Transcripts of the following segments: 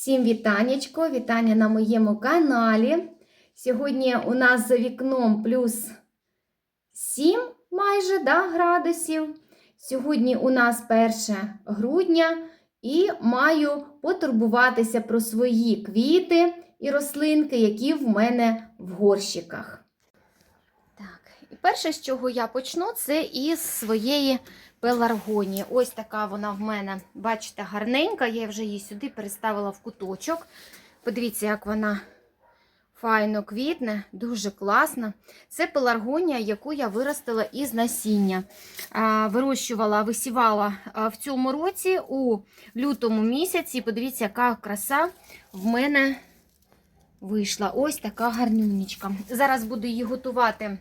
Всім вітанечко, вітання на моєму каналі. Сьогодні у нас за вікном плюс 7 майже да, градусів. Сьогодні у нас 1 грудня і маю потурбуватися про свої квіти і рослинки, які в мене в горщиках. Так, і перше, з чого я почну, це із своєї пеларгонії. Ось така вона в мене, бачите, гарненька. Я вже її сюди переставила в куточок. Подивіться, як вона файно квітне, дуже класна. Це пеларгонія, яку я виростила із насіння. Вирощувала, висівала в цьому році у лютому місяці. Подивіться, яка краса в мене вийшла. Ось така гарнюнечка. Зараз буду її готувати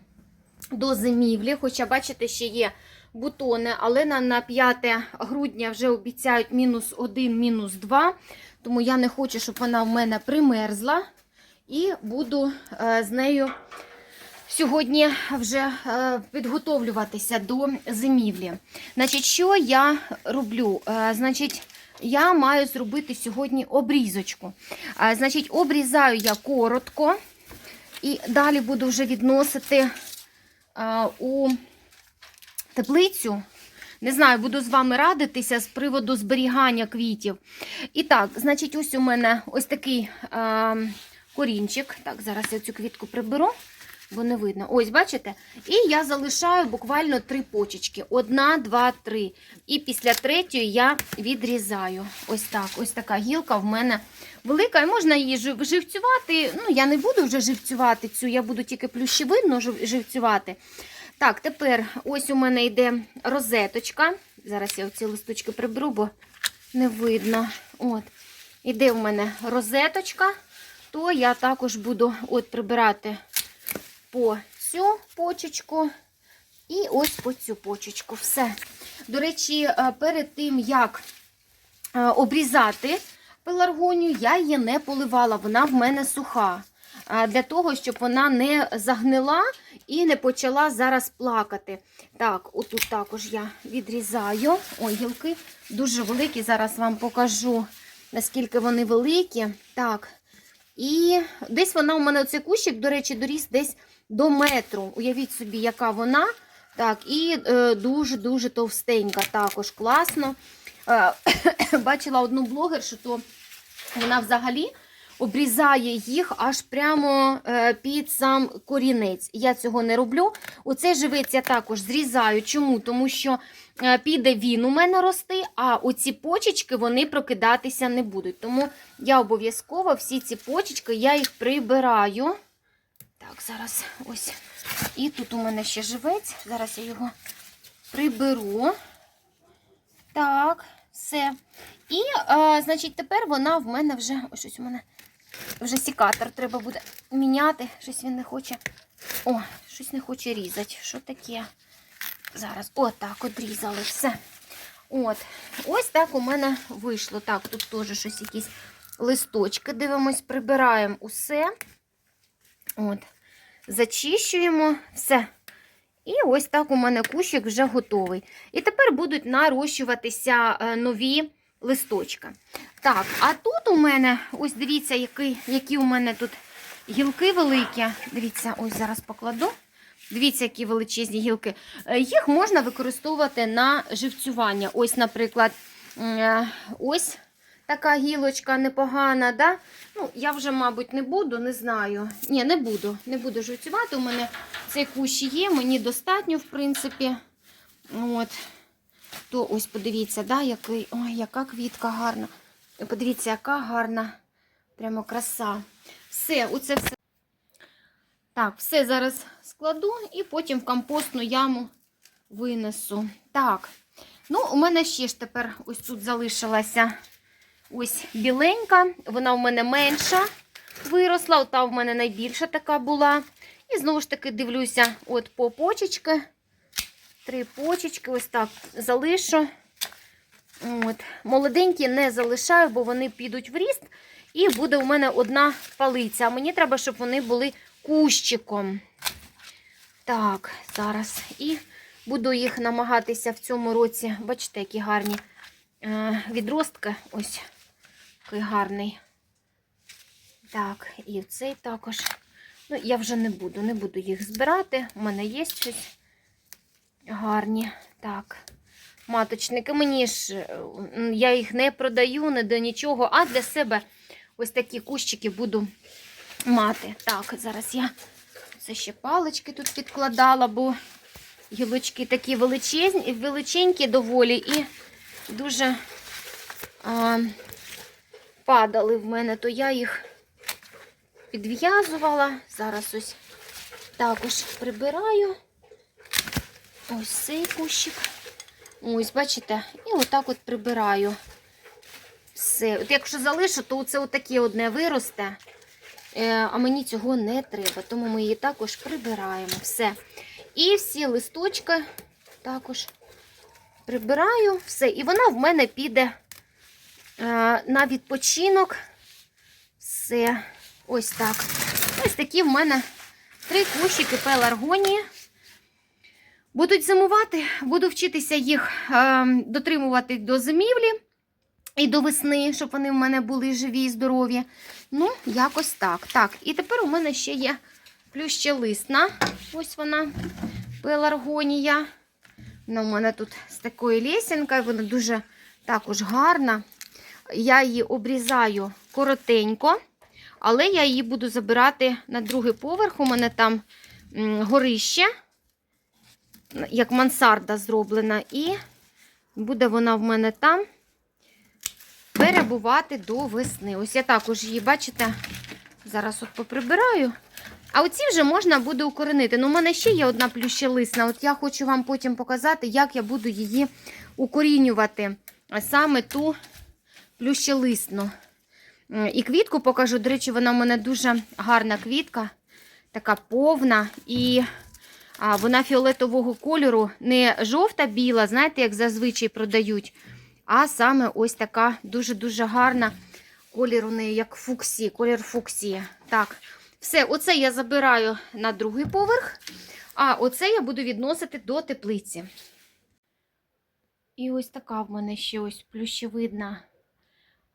до зимівлі, хоча, бачите, ще є бутони, але на, на 5 грудня вже обіцяють мінус 1, мінус 2, тому я не хочу, щоб вона в мене примерзла. І буду е, з нею сьогодні вже е, підготовлюватися до зимівлі. Значить, що я роблю? Е, значить, я маю зробити сьогодні обрізочку. Е, значить, обрізаю я коротко і далі буду вже відносити е, у теплицю. Не знаю, буду з вами радитися з приводу зберігання квітів. І так, значить, ось у мене ось такий е, корінчик. Так, зараз я цю квітку приберу, бо не видно. Ось, бачите? І я залишаю буквально три почечки. Одна, два, три. І після третьої я відрізаю. Ось так. Ось така гілка в мене велика. І можна її живцювати. Ну, я не буду вже живцювати цю, я буду тільки плющевидно живцювати. Так, тепер ось у мене йде розеточка. Зараз я оці листочки приберу, бо не видно. От. Іде в мене розеточка, то я також буду от прибирати по цю почечку і ось по цю почечку. Все. До речі, е, перед тим, як е, обрізати пеларгонію, я її не поливала, вона в мене суха. Для того, щоб вона не загнила і не почала зараз плакати. Так, отут також я відрізаю. Ой, гілки дуже великі. Зараз вам покажу, наскільки вони великі. Так. І десь вона у мене оцей кущик, до речі, доріс десь до метру. Уявіть собі, яка вона. Так, і е, дуже-дуже товстенька, також класно. Е, бачила одну блогершу, то вона взагалі обрізає їх аж прямо е, під сам корінець. Я цього не роблю. Оцей живець я також зрізаю. Чому? Тому що е, піде він у мене рости, а оці почечки вони прокидатися не будуть. Тому я обов'язково всі ці почечки я їх прибираю. Так, зараз ось. І тут у мене ще живець. Зараз я його приберу. Так, все. І, е, значить, тепер вона в мене вже. Ось щось у мене вже сікатор треба буде міняти. Щось він не хоче. О, щось не хоче різати. Що таке? Зараз. Отак, одрізали. Все. От. Ось так у мене вийшло. Так, тут теж щось якісь листочки. Дивимось, прибираємо усе. От. Зачищуємо. Все. І ось так у мене кущик вже готовий. І тепер будуть нарощуватися е, нові листочки. Так, а тут у мене, ось дивіться, які, які у мене тут гілки великі. Дивіться, ось зараз покладу. Дивіться, які величезні гілки. Е, Їх можна використовувати на живцювання. Ось, наприклад, е, ось така гілочка непогана. Да? Ну, я вже, мабуть, не буду, не знаю. Ні, не буду. Не буду живцювати. У мене цей кущ є, мені достатньо, в принципі. От. То ось подивіться, да, який, ой, яка квітка гарна. Подивіться, яка гарна прямо краса. Все, оце все. Так, все зараз складу і потім в компостну яму винесу. Так, ну, у мене ще ж тепер ось тут залишилася ось біленька. Вона у мене менша виросла, ота в мене найбільша така була. І знову ж таки дивлюся от по почечки. Три почечки, ось так залишу. От. Молоденькі не залишаю, бо вони підуть в ріст. І буде у мене одна палиця. А мені треба, щоб вони були кущиком. Так, зараз. І буду їх намагатися в цьому році. Бачите, які гарні е, відростки. Ось такий гарний Так, і цей також. Ну, я вже не буду, не буду їх збирати. У мене є щось гарні. Так. Маточники. Мені ж е, я їх не продаю, не до нічого, а для себе ось такі кущики буду мати. Так, зараз я це ще палички тут підкладала, бо гілочки такі величезні, величенькі доволі і дуже а, падали в мене, то я їх підв'язувала. Зараз ось також прибираю. Ось цей кущик. Ось, бачите, і отак от прибираю. Все. От якщо залишу, то це отаке одне виросте. Е, А мені цього не треба, тому ми її також прибираємо. Все. І всі листочки також прибираю. Все. І вона в мене піде е, на відпочинок. Все. Ось так. Ось такі в мене три кущики пеларгонії. Будуть зимувати, буду вчитися їх е, дотримувати до зимівлі і до весни, щоб вони в мене були живі і здорові. Ну, якось так. Так, і тепер у мене ще є плющелисна. Ось вона, пеларгонія. Вона у мене тут з такою лесінкою, вона дуже також гарна. Я її обрізаю коротенько, але я її буду забирати на другий поверх. У мене там горище, як мансарда зроблена, і буде вона в мене там перебувати до весни. Ось я також її, бачите, зараз от поприбираю. А оці вже можна буде укоренити. Ну, у мене ще є одна плющелисна. От я хочу вам потім показати, як я буду її укорінювати. Саме ту плющелисну. І квітку покажу. До речі, вона у мене дуже гарна квітка, така повна. І а, вона фіолетового кольору, не жовта-біла, знаєте, як зазвичай продають. А саме ось така дуже-дуже гарна колір у неї, як фуксі, колір фуксії. Так, все, оце я забираю на другий поверх, а оце я буду відносити до теплиці. І ось така в мене ще ось плющевидна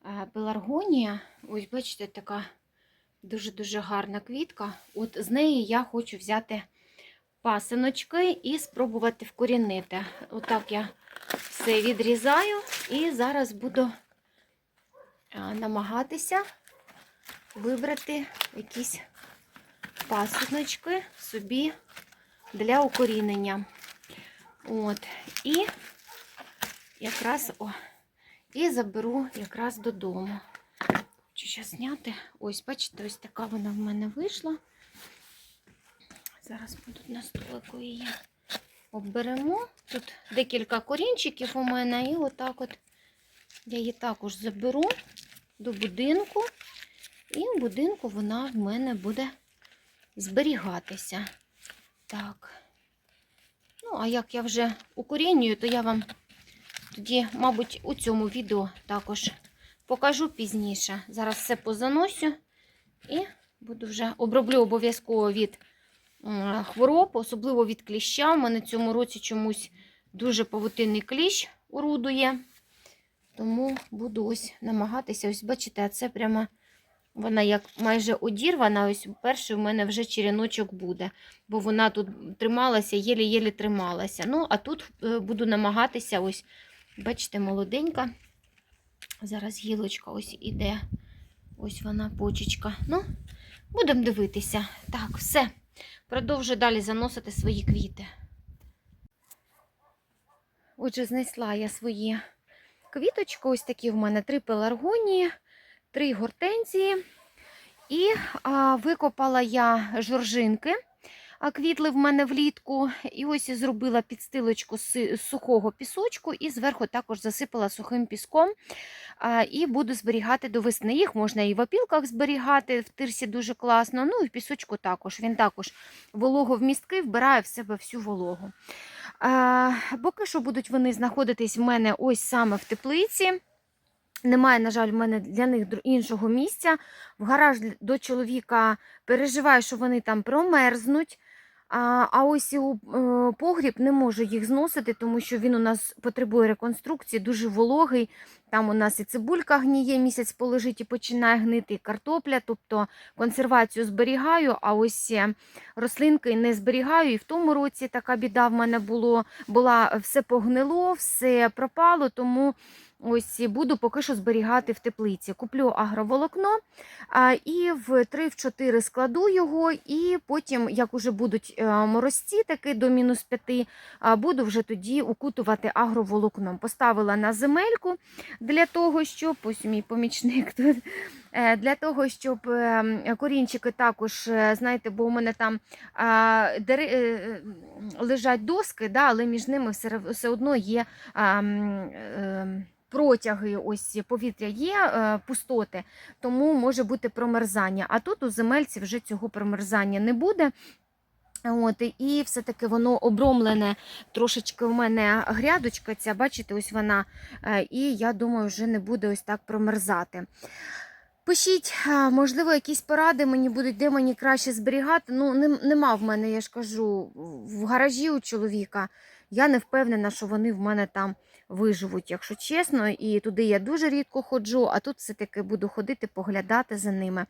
е, пеларгонія. Ось, бачите, така дуже-дуже гарна квітка. От з неї я хочу взяти пасиночки і спробувати вкорінити. Отак я все відрізаю і зараз буду намагатися вибрати якісь пасиночки собі для укорінення. От, і якраз о, і заберу якраз додому. Хочу зараз зняти. Ось, бачите, ось така вона в мене вийшла. Зараз ми тут на столику її оберемо. Тут декілька корінчиків у мене, і отак от я її також заберу до будинку, і в будинку вона в мене буде зберігатися. Так. Ну, а як я вже укорінюю, то я вам тоді, мабуть, у цьому відео також покажу пізніше. Зараз все позаносю і буду вже оброблю обов'язково від хвороб, особливо від кліща. У мене цьому році чомусь дуже павутинний кліщ орудує. Тому буду ось намагатися. Ось, бачите, це прямо вона як майже одірвана. Ось перший у мене вже череночок буде, бо вона тут трималася, єлі-єлі трималася. Ну, а тут е, буду намагатися, ось, бачите, молоденька. Зараз гілочка ось іде. Ось вона, почечка. Ну, будемо дивитися. Так, все. Продовжую далі заносити свої квіти. Отже, знайшла я свої квіточки. Ось такі в мене три пеларгонії, три гортензії. І а, викопала я жоржинки. А квітли в мене влітку. І ось зробила підстилочку з сухого пісочку, і зверху також засипала сухим піском. І буду зберігати до весни. Їх можна і в опілках зберігати, в тирсі дуже класно. Ну і в пісочку також. Він також вологовмісткий, вбирає в себе всю вологу. Поки що будуть вони знаходитись в мене ось саме в теплиці. Немає, на жаль, в мене для них іншого місця. В гараж до чоловіка переживаю, що вони там промерзнуть. А, а ось у е, погріб не можу їх зносити, тому що він у нас потребує реконструкції, дуже вологий. Там у нас і цибулька гніє, місяць полежить і починає гнити, і картопля, тобто консервацію зберігаю, а ось е, рослинки не зберігаю. І в тому році така біда в мене було, була все погнило, все пропало, тому ось буду поки що зберігати в теплиці. Куплю агроволокно і в 3-4 складу його, і потім, як уже будуть е, морозці, таки до мінус 5, а, буду вже тоді укутувати агроволокном. Поставила на земельку для того, щоб ось мій помічник тут. е, Для того, щоб е, корінчики також, знаєте, бо у мене там дери- лежать доски, да, але між ними все, одно є протяги, ось повітря є, е, пустоти, тому може бути промерзання. А тут у земельці вже цього промерзання не буде. От, і все-таки воно обромлене трошечки у мене грядочка ця, бачите, ось вона. е, І я думаю, вже не буде ось так промерзати. Пишіть, е, можливо, якісь поради мені будуть, де мені краще зберігати. Ну, нем- нема в мене, я ж кажу, в гаражі у чоловіка. Я не впевнена, що вони в мене там виживуть, якщо чесно. І туди я дуже рідко ходжу, а тут все-таки буду ходити, поглядати за ними.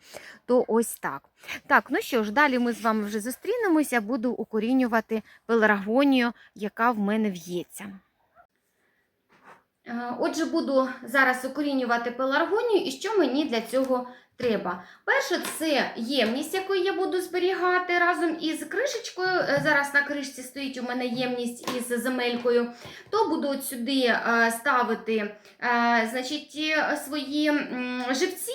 То ось так. Так, ну що ж, далі ми з вами вже зустрінемося, буду укорінювати пеларгонію, яка в мене в'ється. Е, Отже, буду зараз укорінювати пеларгонію, і що мені для цього треба. Перше, це ємність, яку я буду зберігати разом із кришечкою. Е, Зараз на кришці стоїть у мене ємність із земелькою. То буду от сюди е, ставити е, значить, свої живці.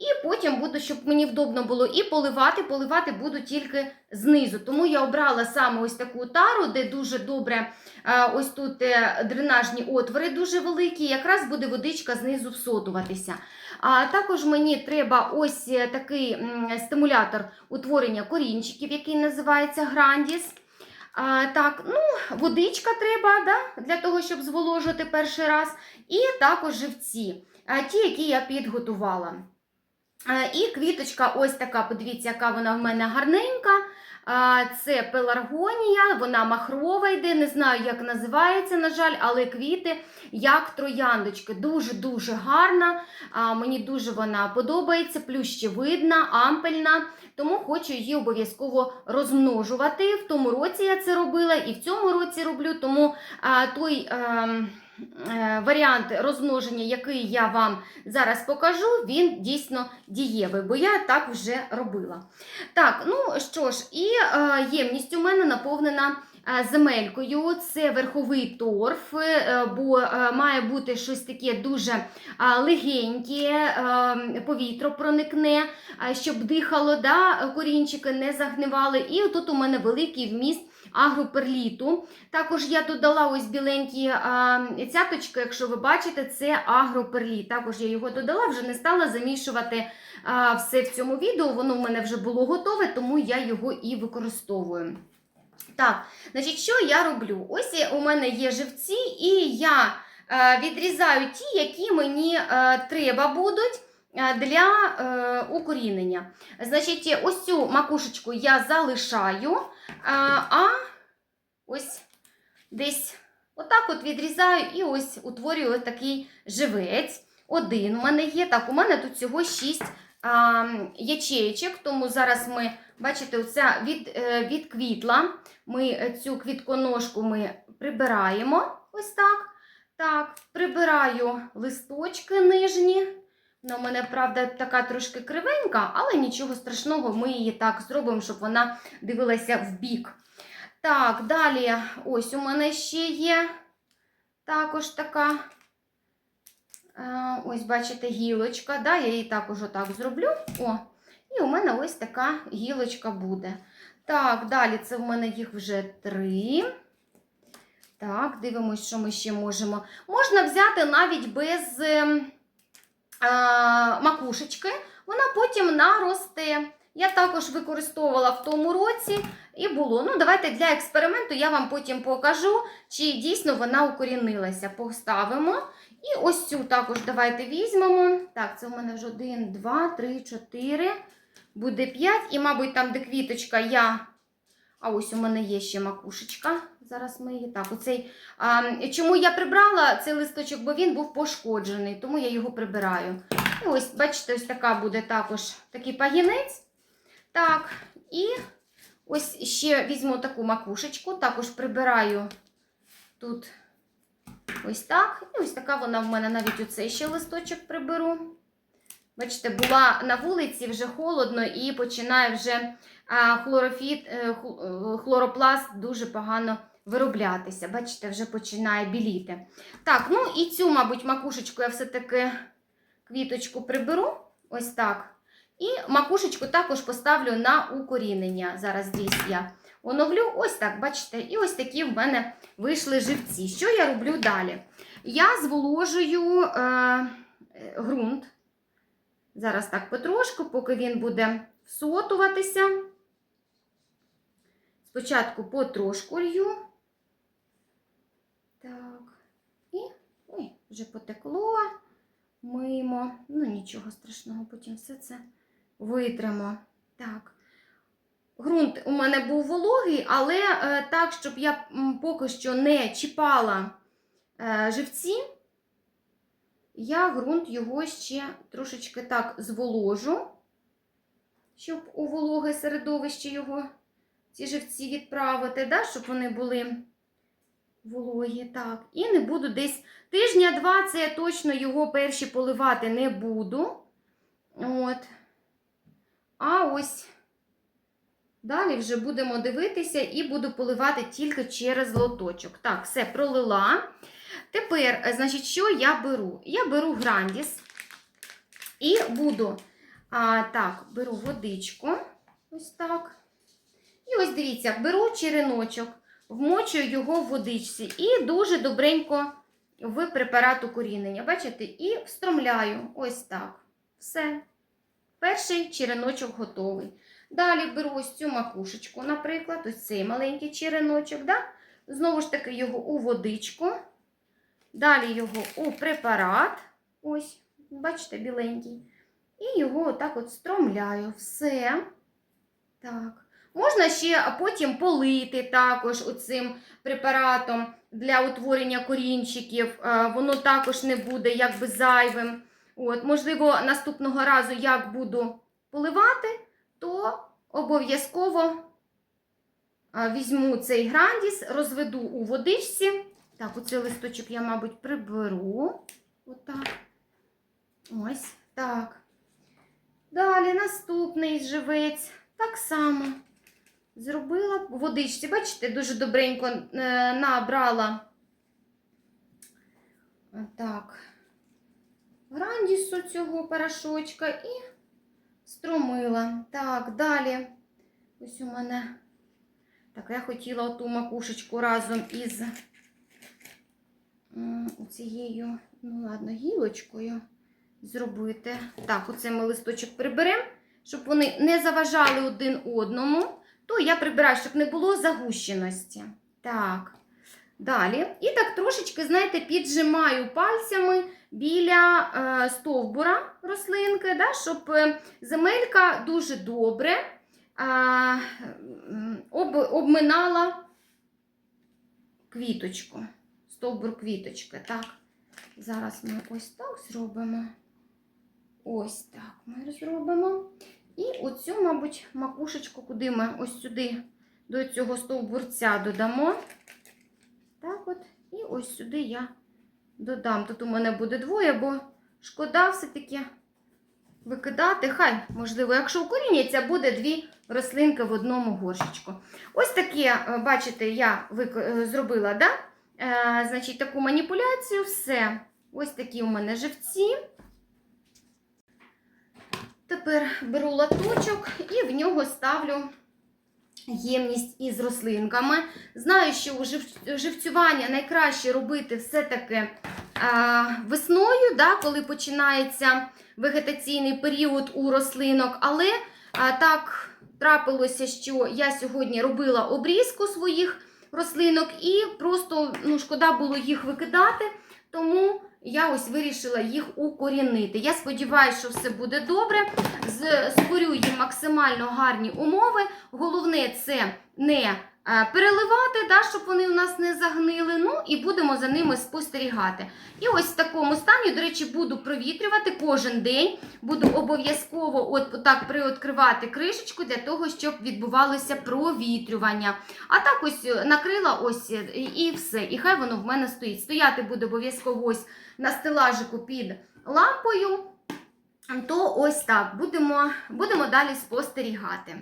І потім буду, щоб мені вдобно було і поливати. Поливати буду тільки знизу. Тому я обрала саме ось таку тару, де дуже добре е, ось тут е, дренажні отвори дуже великі. Якраз буде водичка знизу всотуватися. А також мені треба ось е, такий стимулятор утворення корінчиків, який називається Грандіс. А, так, ну, водичка треба да, для того, щоб зволожити перший раз. І також живці, ті, які я підготувала. Е, І квіточка ось така, подивіться, яка вона в мене гарненька. Це пеларгонія, вона махрова йде, не знаю, як називається, на жаль, але квіти як трояндочки. Дуже-дуже гарна. Мені дуже вона подобається, плющевидна, ампельна. Тому хочу її обов'язково розмножувати. В тому році я це робила і в цьому році роблю. Тому той. Е, Варіант розмноження, який я вам зараз покажу, він дійсно дієвий, бо я так вже робила. Так, ну що ж, і е, ємність у мене наповнена е, земелькою. Це верховий торф, бо має бути щось таке дуже легеньке, повітря проникне, щоб дихало, да, корінчики не загнивали. І тут у мене великий вміст. Агроперліту. Також я додала ось біленькі а, цяточки, якщо ви бачите, це агроперліт. Також я його додала, вже не стала замішувати а, все в цьому відео. Воно в мене вже було готове, тому я його і використовую. Так, значить, що я роблю? Ось у мене є живці, і я е, відрізаю ті, які мені е, треба будуть е, для е, укорінення. Значить, ось цю макушечку я залишаю, а, а ось десь отак от відрізаю і ось утворюю ось такий живець. Один у мене є. Так, у мене тут всього 6 а, ячеєчок, тому зараз ми, бачите, оця від, е, відквітла. Ми е, цю квітконожку ми прибираємо. Ось так. Так, прибираю листочки нижні. Вона у мене, правда, така трошки кривенька, але нічого страшного, ми її так зробимо, щоб вона дивилася в бік. Так, далі, ось у мене ще є також така. е, Ось, бачите, гілочка. Да, Я її також отак зроблю. О, і у мене ось така гілочка буде. Так, далі це в мене їх вже три. Так, дивимось, що ми ще можемо. Можна взяти навіть без ем, макушечки, вона потім наросте. Я також використовувала в тому році і було. Ну, давайте для експерименту я вам потім покажу, чи дійсно вона укорінилася. Поставимо. І ось цю також давайте візьмемо. Так, це у мене вже 1, 2, 3, 4, буде 5. І, мабуть, там, де квіточка, я А ось у мене є ще макушечка. Зараз ми її так. Оцей, а, чому я прибрала цей листочок, бо він був пошкоджений, тому я його прибираю. І ось, бачите, ось така буде також такий пагінець. Так, і ось ще візьму таку макушечку, також прибираю тут ось так. І ось така вона в мене навіть оцей ще листочок приберу. Бачите, була на вулиці вже холодно і починає вже хлорофіт, е, е, хлоропласт дуже погано вироблятися. Бачите, вже починає біліти. Так, ну і цю, мабуть, макушечку я все-таки квіточку приберу. Ось так. І макушечку також поставлю на укорінення. Зараз десь я оновлю. Ось так, бачите, і ось такі в мене вийшли живці. Що я роблю далі? Я зволожую е, е, ґрунт. Зараз так потрошку, поки він буде всотуватися. Спочатку потрошку лью. Так. І ой, вже потекло. Мимо. Ну, нічого страшного, потім все це витримо. Так. Ґрунт у мене був вологий, але е, так, щоб я поки що не чіпала е, живці, я ґрунт його ще трошечки так зволожу, щоб у вологе середовище його ці живці відправити, да, щоб вони були вологі. Так. І не буду десь тижня-два, це я точно його перші поливати не буду. От. А ось далі вже будемо дивитися і буду поливати тільки через лоточок. Так, все пролила. Тепер, е, значить, що я беру? Я беру грандіс і буду, а, так, беру водичку, ось так. І ось дивіться, беру череночок, вмочую його в водичці і дуже добренько в препарат укорінення. Бачите? І встромляю ось так. Все. Перший череночок готовий. Далі беру ось цю макушечку, наприклад, ось цей маленький череночок. Да? Знову ж таки, його у водичку. Далі його у препарат. Ось, бачите, біленький. І його отак от стромляю. Все. Так. Можна ще потім полити також оцим препаратом для утворення корінчиків. Е, Воно також не буде якби зайвим. От, можливо, наступного разу, як буду поливати, то обов'язково е, візьму цей грандіс, розведу у водичці. Так, оцей листочок я, мабуть, приберу. Отак. Ось так. Далі наступний живець. Так само зробила водичці. Бачите, дуже добренько е, набрала. Так. Грандісу цього порошочка і струмила. Так, далі. Ось у мене. Так, я хотіла оту макушечку разом із цією, ну ладно, гілочкою зробити. Так, оце ми листочок приберемо, щоб вони не заважали один одному. То я прибираю, щоб не було загущеності. Так. Далі. І так трошечки, знаєте, піджимаю пальцями біля е, стовбура рослинки, да, щоб е, земелька дуже добре е, об, обминала квіточку. Стовбур квіточки. Так. Зараз ми ось так зробимо. Ось так ми зробимо. І оцю, мабуть, макушечку, куди ми ось сюди до цього стовбурця додамо. Так от, і ось сюди я додам. Тут у мене буде двоє, бо шкода все-таки викидати. Хай, можливо, якщо укоріняться, буде дві рослинки в одному горщичку. Ось таке, бачите, я е, зробила, да? Е, значить, таку маніпуляцію, все. Ось такі у мене живці. Тепер беру латочок і в нього ставлю ємність із рослинками. Знаю, що у живцювання найкраще робити все-таки весною, да, коли починається вегетаційний період у рослинок. Але так трапилося, що я сьогодні робила обрізку своїх рослинок і просто ну, шкода було їх викидати. Тому я ось вирішила їх укорінити. Я сподіваюся, що все буде добре. Створю їм максимально гарні умови. Головне це не переливати, да, щоб вони у нас не загнили. Ну і будемо за ними спостерігати. І ось в такому стані, до речі, буду провітрювати кожен день. Буду обов'язково от так приоткривати кришечку для того, щоб відбувалося провітрювання. А так ось е, накрила ось е, і все. І хай воно в мене стоїть. Стояти буде обов'язково ось на стелажику під лампою. То ось так будемо, будемо далі спостерігати.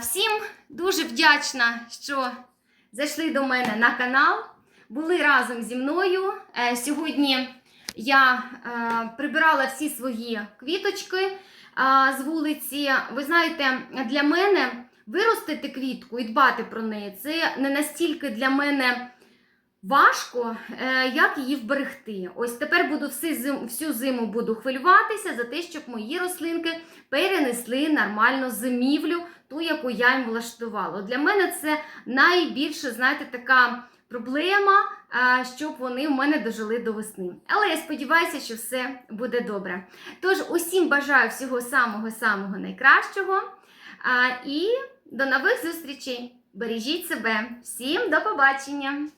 Всім дуже вдячна, що зайшли до мене на канал, були разом зі мною. Е, сьогодні я е, прибирала всі свої квіточки е, з вулиці. Ви знаєте, для мене виростити квітку і дбати про неї це не настільки для мене важко, е, як її вберегти. Ось тепер буду всю зиму, буду хвилюватися за те, щоб мої рослинки перенесли нормально зимівлю, ту, яку я їм влаштувала. Для мене це найбільше, знаєте, така проблема, е, щоб вони в мене дожили до весни. Але я сподіваюся, що все буде добре. Тож усім бажаю всього самого-самого найкращого. А, І до нових зустрічей! Бережіть себе! Всім до побачення!